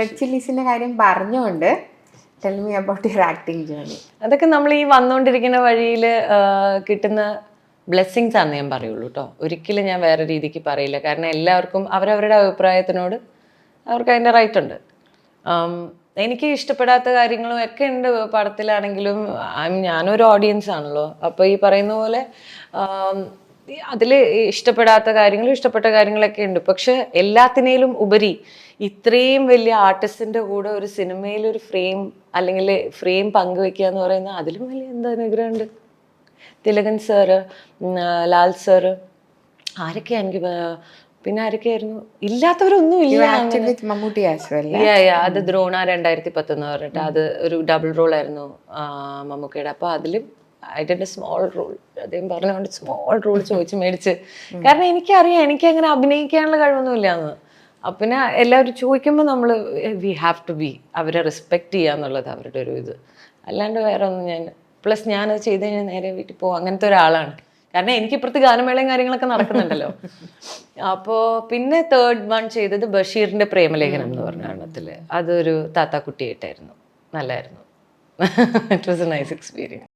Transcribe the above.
Red ചില്ലീസിന്റെ കാര്യം പറഞ്ഞുകൊണ്ട് അതൊക്കെ നമ്മൾ ഈ വന്നുകൊണ്ടിരിക്കുന്ന വഴിയിൽ കിട്ടുന്ന ബ്ലെസ്സിങ്സ് ആണെന്ന് ഞാൻ പറയുള്ളൂ കേട്ടോ ഒരിക്കലും ഞാൻ വേറെ രീതിക്ക് പറയില്ല. കാരണം എല്ലാവർക്കും അവരവരുടെ അഭിപ്രായത്തിനോട് അവർക്ക് അതിന്റെ റൈറ്റ് ഉണ്ട്. എനിക്ക് ഇഷ്ടപ്പെടാത്ത കാര്യങ്ങളും ഒക്കെ ഉണ്ട് പടത്തിലാണെങ്കിലും. ഞാനൊരു ഓഡിയൻസ് ആണല്ലോ. അപ്പോൾ ഈ പറയുന്ന പോലെ അതിൽ ഇഷ്ടപ്പെടാത്ത കാര്യങ്ങളും ഇഷ്ടപ്പെട്ട കാര്യങ്ങളൊക്കെ ഉണ്ട്. പക്ഷെ എല്ലാത്തിനേലും ഉപരി ഇത്രയും വലിയ ആർട്ടിസ്റ്റിന്റെ കൂടെ ഒരു സിനിമയിൽ ഒരു ഫ്രെയിം അല്ലെങ്കിൽ ഫ്രെയിം പങ്കുവെക്കുക എന്ന് പറയുന്ന അതിലും വലിയ എന്താ അനുഗ്രഹമുണ്ട്? തിലകൻ സാറ് ലാൽ സാറ് ആരൊക്കെയാ എനിക്ക് പിന്നെ ആരൊക്കെയായിരുന്നു? ഇല്ലാത്തവരൊന്നും ഇല്ല മമ്മൂട്ടി. അത് ദ്രോണ രണ്ടായിരത്തി പത്തൊന്ന് പറഞ്ഞിട്ട് അത് ഒരു ഡബിൾ റോൾ ആയിരുന്നു മമ്മൂക്കയുടെ. അപ്പൊ അതിലും അതിന്റെ സ്മോൾ റോൾ അദ്ദേഹം പറഞ്ഞുകൊണ്ട് സ്മോൾ റോൾ ചോദിച്ച് മേടിച്ച്. കാരണം എനിക്കറിയാം എനിക്ക് അങ്ങനെ അഭിനയിക്കാനുള്ള കഴിവൊന്നും ഇല്ലാന്ന് അപ്പം പിന്നെ എല്ലാവരും ചോദിക്കുമ്പോൾ നമ്മൾ വി ഹാവ് ടു ബി അവരെ റെസ്പെക്ട് ചെയ്യുക എന്നുള്ളത് അവരുടെ ഒരു ഇത്. അല്ലാണ്ട് വേറെ ഒന്നും ഞാൻ പ്ലസ് ഞാനത് ചെയ്ത് കഴിഞ്ഞാൽ നേരെ വീട്ടിൽ പോകും. അങ്ങനത്തെ ഒരാളാണ്. കാരണം എനിക്ക് ഇപ്പുറത്ത് ഗാനമേളയും കാര്യങ്ങളൊക്കെ നടക്കുന്നുണ്ടല്ലോ. അപ്പോൾ പിന്നെ തേർഡ് വൺ ചെയ്തത് ബഷീറിന്റെ പ്രേമലേഖനം എന്ന് പറഞ്ഞ എണ്ണത്തിൽ അതൊരു താത്താക്കുട്ടിയായിട്ടായിരുന്നു. നല്ലായിരുന്നു. It was a nice experience